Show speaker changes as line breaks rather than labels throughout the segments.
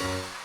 you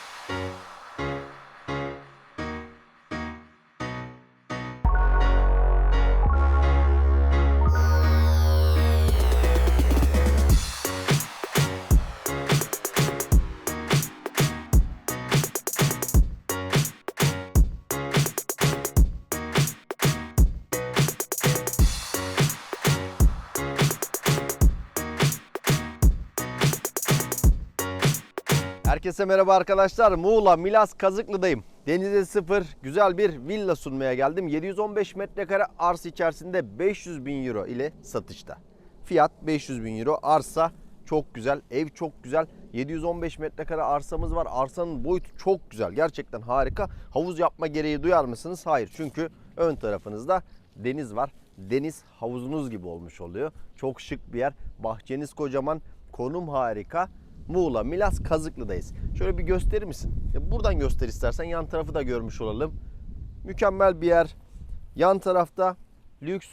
Herkese merhaba arkadaşlar. Muğla Milas Kazıklı'dayım. Denize sıfır güzel bir villa sunmaya geldim. 715 metrekare arsa içerisinde 500 bin euro ile satışta. Fiyat 500 bin euro. Arsa çok güzel. Ev çok güzel. 715 metrekare arsamız var. Arsanın boyutu çok güzel. Gerçekten harika. Havuz yapma gereği duyar mısınız? Hayır. Çünkü ön tarafınızda deniz var. Deniz havuzunuz gibi olmuş oluyor. Çok şık bir yer. Bahçeniz kocaman. Konum harika. Muğla, Milas, Kazıklı'dayız. Şöyle bir gösterir misin? Ya buradan göster istersen yan tarafı da görmüş olalım. Mükemmel bir yer. Yan tarafta lüks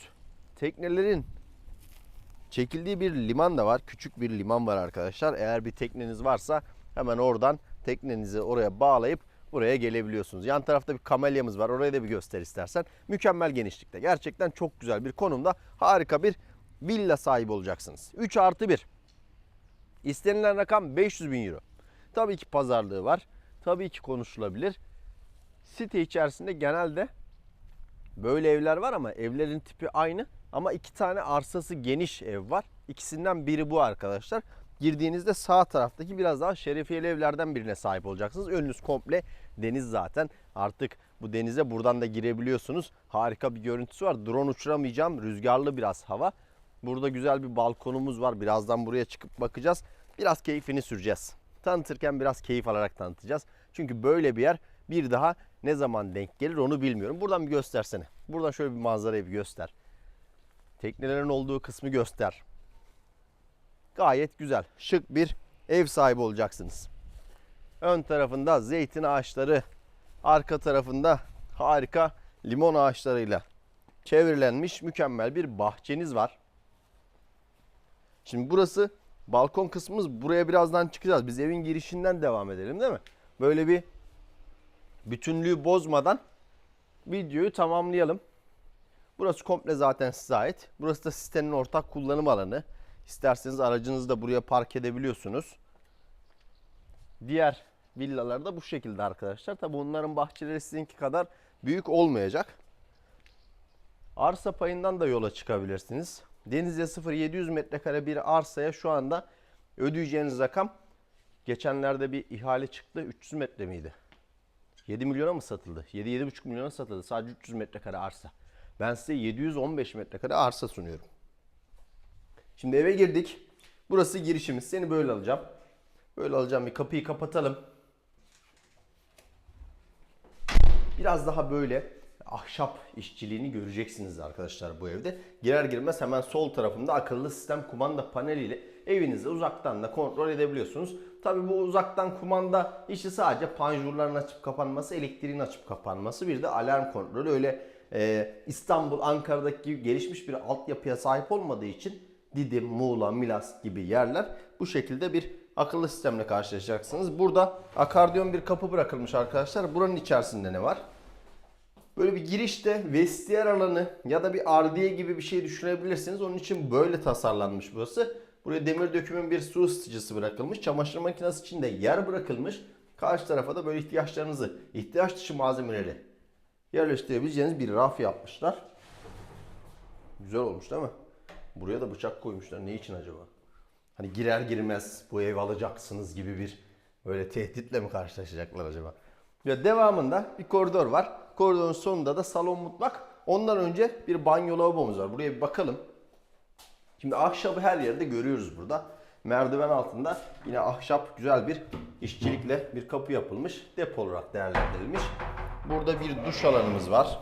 teknelerin çekildiği bir liman da var. Küçük bir liman var arkadaşlar. Eğer bir tekneniz varsa hemen oradan teknenizi oraya bağlayıp buraya gelebiliyorsunuz. Yan tarafta bir kamelyamız var. Orayı da bir göster istersen. Mükemmel genişlikte. Gerçekten çok güzel bir konumda harika bir villa sahibi olacaksınız. 3 artı 1. İstenilen rakam 500 bin euro. Tabii ki pazarlığı var. Tabii ki konuşulabilir. Site içerisinde genelde böyle evler var ama evlerin tipi aynı. Ama iki tane arsası geniş ev var. İkisinden biri bu arkadaşlar. Girdiğinizde sağ taraftaki biraz daha şerefiyeli evlerden birine sahip olacaksınız. Önünüz komple deniz zaten. Artık bu denize buradan da girebiliyorsunuz. Harika bir görüntüsü var. Drone uçuramayacağım. Rüzgarlı biraz hava. Burada güzel bir balkonumuz var. Birazdan buraya çıkıp bakacağız. Biraz keyfini süreceğiz. Tanıtırken biraz keyif alarak tanıtacağız. Çünkü böyle bir yer bir daha ne zaman denk gelir onu bilmiyorum. Buradan bir göstersene. Buradan şöyle bir manzarayı bir göster. Teknelerin olduğu kısmı göster. Gayet güzel, şık bir ev sahibi olacaksınız. Ön tarafında zeytin ağaçları, arka tarafında harika limon ağaçlarıyla çevrilenmiş mükemmel bir bahçeniz var. Şimdi burası balkon kısmımız. Buraya birazdan çıkacağız. Biz evin girişinden devam edelim değil mi? Böyle bir bütünlüğü bozmadan videoyu tamamlayalım. Burası komple zaten size ait. Burası da sitenin ortak kullanım alanı. İsterseniz aracınızı da buraya park edebiliyorsunuz. Diğer villalar da bu şekilde arkadaşlar. Tabi onların bahçeleri sizinki kadar büyük olmayacak. Arsa payından da yola çıkabilirsiniz. Denize 0 700 metrekare bir arsaya şu anda ödeyeceğiniz rakam geçenlerde bir ihale çıktı. 300 metre miydi? 7 milyona mı satıldı? 7-7,5 milyona satıldı. Sadece 300 metrekare arsa. Ben size 715 metrekare arsa sunuyorum. Şimdi eve girdik. Burası girişimiz. Seni böyle alacağım. Böyle alacağım. Bir kapıyı kapatalım. Biraz daha böyle ahşap işçiliğini göreceksiniz arkadaşlar bu evde. Girer girmez hemen sol tarafında akıllı sistem kumanda paneliyle evinizi uzaktan da kontrol edebiliyorsunuz. Tabi bu uzaktan kumanda işi sadece panjurların açıp kapanması, elektriğin açıp kapanması bir de alarm kontrolü. Öyle e, İstanbul, Ankara'daki gibi gelişmiş bir altyapıya sahip olmadığı için Didim, Muğla, Milas gibi yerler bu şekilde bir akıllı sistemle karşılaşacaksınız. Burada akardiyon bir kapı bırakılmış arkadaşlar. Buranın içerisinde ne var? Böyle bir girişte vestiyer alanı ya da bir ardiye gibi bir şey düşünebilirsiniz. Onun için böyle tasarlanmış burası. Buraya demir dökümün bir su ısıtıcısı bırakılmış. Çamaşır makinesi için de yer bırakılmış. Karşı tarafa da böyle ihtiyaçlarınızı, ihtiyaç dışı malzemeleri yerleştirebileceğiniz bir raf yapmışlar. Güzel olmuş değil mi? Buraya da bıçak koymuşlar. Ne için acaba? Hani girer girmez bu ev alacaksınız gibi bir böyle tehditle mi karşılaşacaklar acaba? Ve devamında bir koridor var. Koridorun sonunda da salon mutfak. Ondan önce bir banyo lavabomuz var. Buraya bir bakalım. Şimdi ahşabı her yerde görüyoruz burada. Merdiven altında yine ahşap güzel bir işçilikle bir kapı yapılmış. Depo olarak değerlendirilmiş. Burada bir duş alanımız var.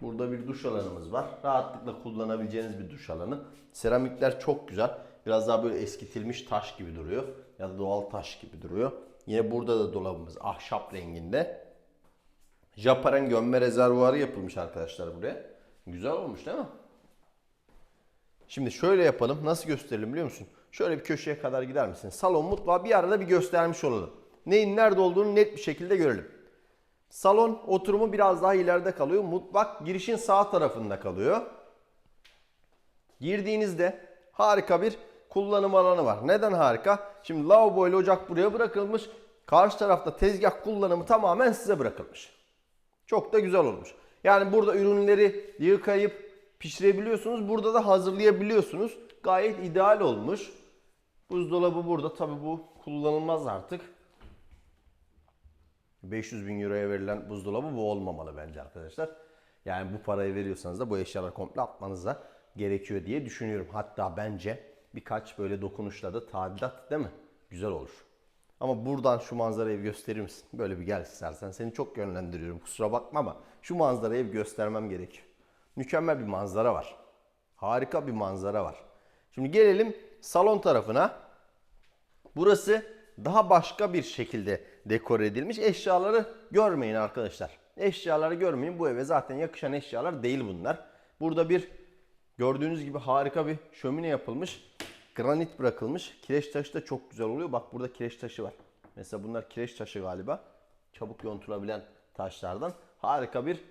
Burada bir duş alanımız var. Rahatlıkla kullanabileceğiniz bir duş alanı. Seramikler çok güzel. Biraz daha böyle eskitilmiş taş gibi duruyor. Ya da doğal taş gibi duruyor. Yine burada da dolabımız ahşap renginde. Japaren gömme rezervuarı yapılmış arkadaşlar buraya. Güzel olmuş değil mi? Şimdi şöyle yapalım. Nasıl gösterelim biliyor musun? Şöyle bir köşeye kadar gider misin? Salon mutfağı bir arada bir göstermiş olalım. neyin nerede olduğunu net bir şekilde görelim. Salon oturumu biraz daha ileride kalıyor. Mutfak girişin sağ tarafında kalıyor. Girdiğinizde harika bir kullanım alanı var. Neden harika? Şimdi lavabo ile ocak buraya bırakılmış. Karşı tarafta tezgah kullanımı tamamen size bırakılmış. Çok da güzel olmuş. Yani burada ürünleri yıkayıp pişirebiliyorsunuz. Burada da hazırlayabiliyorsunuz. Gayet ideal olmuş. Buzdolabı burada. Tabi bu kullanılmaz artık. 500 bin euroya verilen buzdolabı bu olmamalı bence arkadaşlar. Yani bu parayı veriyorsanız da bu eşyaları komple atmanız da gerekiyor diye düşünüyorum. Hatta bence birkaç böyle dokunuşla da tadilat değil mi? Güzel olur. Ama buradan şu manzarayı gösterir misin? Böyle bir gel istersen. Seni çok yönlendiriyorum. Kusura bakma ama şu manzarayı bir göstermem gerekiyor. Mükemmel bir manzara var. Harika bir manzara var. Şimdi gelelim salon tarafına. Burası daha başka bir şekilde dekor edilmiş. Eşyaları görmeyin arkadaşlar. Eşyaları görmeyin. Bu eve zaten yakışan eşyalar değil bunlar. Burada bir gördüğünüz gibi harika bir şömine yapılmış. Granit bırakılmış. Kireç taşı da çok güzel oluyor. Bak burada kireç taşı var. Mesela bunlar kireç taşı galiba. Çabuk yontulabilen taşlardan. Harika bir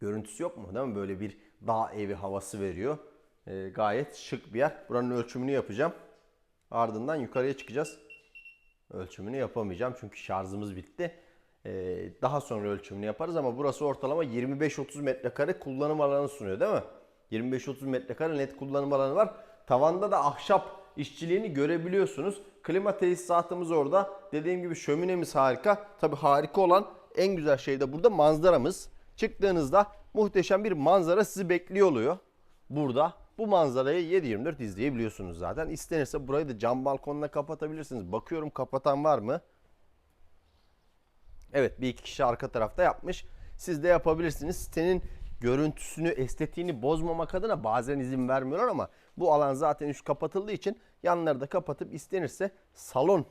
görüntüsü yok mu? Değil mi? Böyle bir dağ evi havası veriyor. Ee, gayet şık bir yer. Buranın ölçümünü yapacağım. Ardından yukarıya çıkacağız. Ölçümünü yapamayacağım çünkü şarjımız bitti. Ee, daha sonra ölçümünü yaparız ama burası ortalama 25-30 metrekare kullanım alanı sunuyor değil mi? 25-30 metrekare net kullanım alanı var. Tavanda da ahşap işçiliğini görebiliyorsunuz. Klima tesisatımız orada. Dediğim gibi şöminemiz harika. Tabi harika olan en güzel şey de burada manzaramız. Çıktığınızda muhteşem bir manzara sizi bekliyor oluyor. Burada bu manzarayı 7-24 izleyebiliyorsunuz zaten. İstenirse burayı da cam balkonla kapatabilirsiniz. Bakıyorum kapatan var mı? Evet bir iki kişi arka tarafta yapmış. Siz de yapabilirsiniz. Sitenin görüntüsünü, estetiğini bozmamak adına bazen izin vermiyorlar ama bu alan zaten üst kapatıldığı için yanları da kapatıp istenirse salon,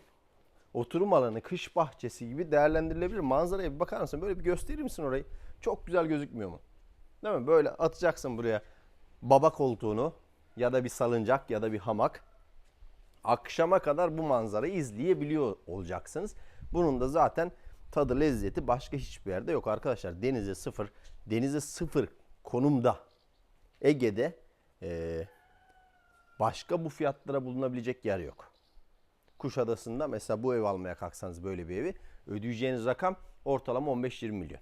oturum alanı, kış bahçesi gibi değerlendirilebilir. Manzaraya bir bakar mısın? Böyle bir gösterir misin orayı? Çok güzel gözükmüyor mu? Değil mi? Böyle atacaksın buraya baba koltuğunu ya da bir salıncak ya da bir hamak. Akşama kadar bu manzarayı izleyebiliyor olacaksınız. Bunun da zaten tadı lezzeti başka hiçbir yerde yok arkadaşlar. Denize sıfır, denize sıfır konumda Ege'de eee, başka bu fiyatlara bulunabilecek yer yok. Kuşadası'nda mesela bu ev almaya kalksanız böyle bir evi ödeyeceğiniz rakam ortalama 15-20 milyon.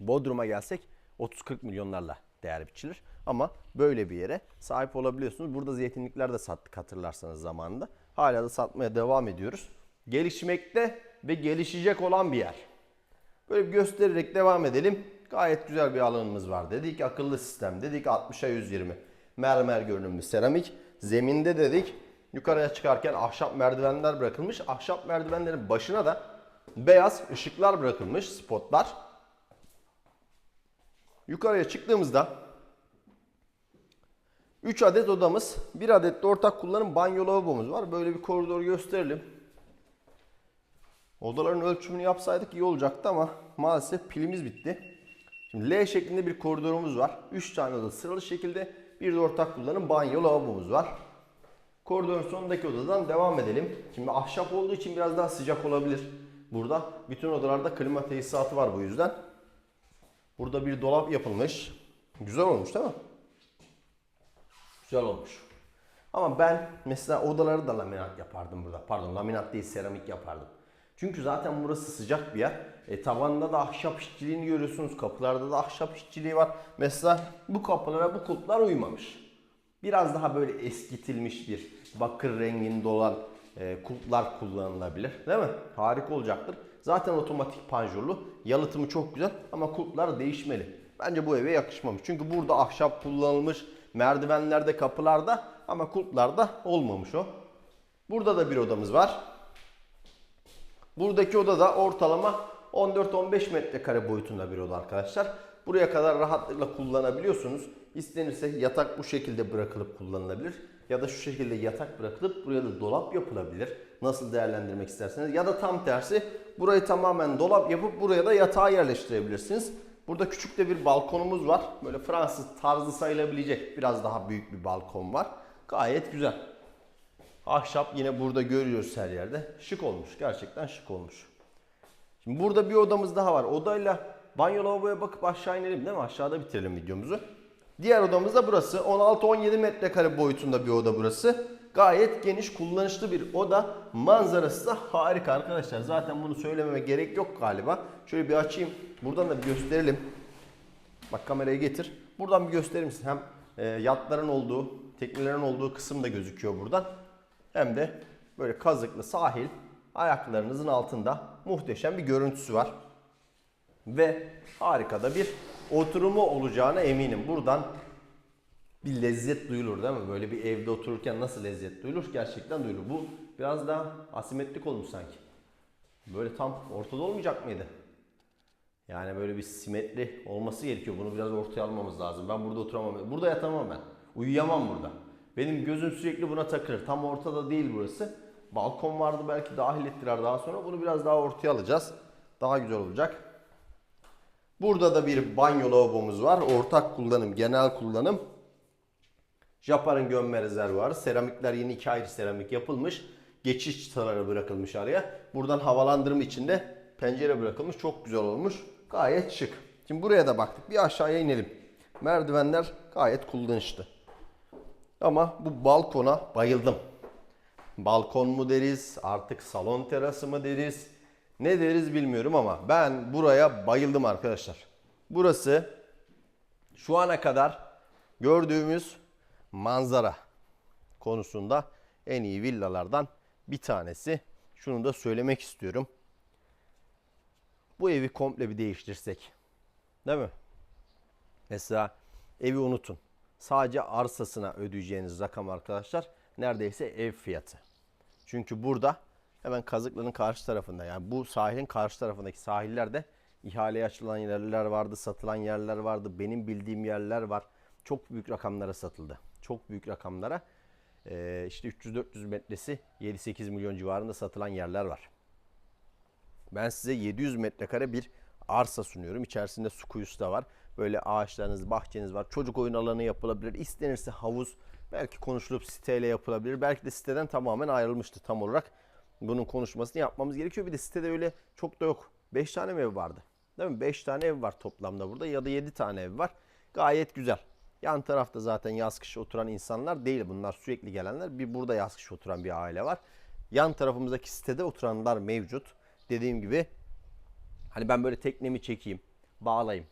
Bodrum'a gelsek 30-40 milyonlarla değer biçilir. Ama böyle bir yere sahip olabiliyorsunuz. Burada zeytinlikler de sattık hatırlarsanız zamanında. Hala da satmaya devam ediyoruz. Gelişmekte ve gelişecek olan bir yer. Böyle göstererek devam edelim. Gayet güzel bir alanımız var dedik. Akıllı sistem dedik 60'a 120. Mermer görünümlü seramik. Zeminde dedik. Yukarıya çıkarken ahşap merdivenler bırakılmış. Ahşap merdivenlerin başına da beyaz ışıklar bırakılmış spotlar. Yukarıya çıktığımızda 3 adet odamız, 1 adet de ortak kullanım banyo lavabomuz var. Böyle bir koridor gösterelim. Odaların ölçümünü yapsaydık iyi olacaktı ama maalesef pilimiz bitti. Şimdi L şeklinde bir koridorumuz var. 3 tane oda sıralı şekilde bir de ortak kullanım banyo lavabomuz var. Koridorun sonundaki odadan devam edelim. Şimdi ahşap olduğu için biraz daha sıcak olabilir. Burada bütün odalarda klima tesisatı var bu yüzden. Burada bir dolap yapılmış. Güzel olmuş değil mi? Güzel olmuş. Ama ben mesela odaları da laminat yapardım burada. Pardon laminat değil seramik yapardım. Çünkü zaten burası sıcak bir yer. E, tavanda da ahşap işçiliğini görüyorsunuz. Kapılarda da ahşap işçiliği var. Mesela bu kapılara bu kulplar uymamış. Biraz daha böyle eskitilmiş bir bakır renginde olan e, kulplar kullanılabilir. Değil mi? Harika olacaktır. Zaten otomatik panjurlu. Yalıtımı çok güzel ama kulplar değişmeli. Bence bu eve yakışmamış. Çünkü burada ahşap kullanılmış. Merdivenlerde, kapılarda ama kulplarda olmamış o. Burada da bir odamız var. Buradaki oda da ortalama 14-15 metrekare boyutunda bir oda arkadaşlar. Buraya kadar rahatlıkla kullanabiliyorsunuz. İstenirse yatak bu şekilde bırakılıp kullanılabilir. Ya da şu şekilde yatak bırakılıp buraya da dolap yapılabilir. Nasıl değerlendirmek isterseniz. Ya da tam tersi burayı tamamen dolap yapıp buraya da yatağı yerleştirebilirsiniz. Burada küçük de bir balkonumuz var. Böyle Fransız tarzı sayılabilecek biraz daha büyük bir balkon var. Gayet güzel. Ahşap yine burada görüyoruz her yerde. Şık olmuş. Gerçekten şık olmuş. Şimdi burada bir odamız daha var. Odayla banyo lavaboya bakıp aşağı inelim değil mi? Aşağıda bitirelim videomuzu. Diğer odamız da burası. 16-17 metrekare boyutunda bir oda burası. Gayet geniş, kullanışlı bir oda. Manzarası da harika arkadaşlar. Zaten bunu söylememe gerek yok galiba. Şöyle bir açayım. Buradan da bir gösterelim. Bak kamerayı getir. Buradan bir gösterir misin? Hem e, yatların olduğu, teknelerin olduğu kısım da gözüküyor buradan. Hem de böyle kazıklı sahil ayaklarınızın altında muhteşem bir görüntüsü var. Ve harika da bir oturumu olacağına eminim. Buradan bir lezzet duyulur değil mi? Böyle bir evde otururken nasıl lezzet duyulur? Gerçekten duyulur. Bu biraz daha asimetrik olmuş sanki. Böyle tam ortada olmayacak mıydı? Yani böyle bir simetri olması gerekiyor. Bunu biraz ortaya almamız lazım. Ben burada oturamam. Burada yatamam ben. Uyuyamam burada. Benim gözüm sürekli buna takılır. Tam ortada değil burası. Balkon vardı belki dahil ettiler daha sonra. Bunu biraz daha ortaya alacağız. Daha güzel olacak. Burada da bir banyo lavabomuz var. Ortak kullanım, genel kullanım. Japar'ın gömme rezervuarı. Seramikler yeni iki ayrı seramik yapılmış. Geçiş çıtaları bırakılmış araya. Buradan havalandırma için de pencere bırakılmış. Çok güzel olmuş. Gayet şık. Şimdi buraya da baktık. Bir aşağıya inelim. Merdivenler gayet kullanışlı. Ama bu balkona bayıldım. Balkon mu deriz, artık salon terası mı deriz, ne deriz bilmiyorum ama ben buraya bayıldım arkadaşlar. Burası şu ana kadar gördüğümüz manzara konusunda en iyi villalardan bir tanesi. Şunu da söylemek istiyorum. Bu evi komple bir değiştirsek. Değil mi? Mesela evi unutun. Sadece arsasına ödeyeceğiniz rakam arkadaşlar neredeyse ev fiyatı. Çünkü burada hemen Kazıklı'nın karşı tarafında yani bu sahilin karşı tarafındaki sahillerde ihaleye açılan yerler vardı, satılan yerler vardı. Benim bildiğim yerler var. Çok büyük rakamlara satıldı. Çok büyük rakamlara. Ee, işte 300-400 metresi 7-8 milyon civarında satılan yerler var. Ben size 700 metrekare bir arsa sunuyorum. İçerisinde su kuyusu da var. Böyle ağaçlarınız, bahçeniz var. Çocuk oyun alanı yapılabilir. İstenirse havuz belki konuşulup siteyle yapılabilir. Belki de siteden tamamen ayrılmıştı tam olarak. Bunun konuşmasını yapmamız gerekiyor. Bir de sitede öyle çok da yok. 5 tane mi ev vardı? Değil mi? 5 tane ev var toplamda burada ya da 7 tane ev var. Gayet güzel. Yan tarafta zaten yaz kış oturan insanlar değil bunlar sürekli gelenler. Bir burada yaz kış oturan bir aile var. Yan tarafımızdaki sitede oturanlar mevcut. Dediğim gibi hani ben böyle teknemi çekeyim, bağlayayım,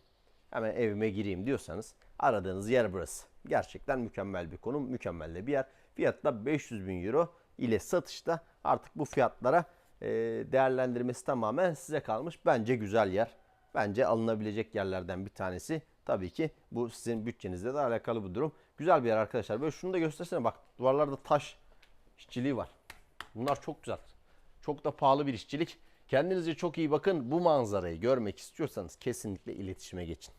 hemen evime gireyim diyorsanız aradığınız yer burası. Gerçekten mükemmel bir konum, mükemmel de bir yer. Fiyatla 500 bin euro ile satışta artık bu fiyatlara e, değerlendirmesi tamamen size kalmış. Bence güzel yer. Bence alınabilecek yerlerden bir tanesi. Tabii ki bu sizin bütçenizle de alakalı bir durum. Güzel bir yer arkadaşlar. Böyle şunu da göstersene bak duvarlarda taş işçiliği var. Bunlar çok güzel. Çok da pahalı bir işçilik. Kendinize çok iyi bakın. Bu manzarayı görmek istiyorsanız kesinlikle iletişime geçin.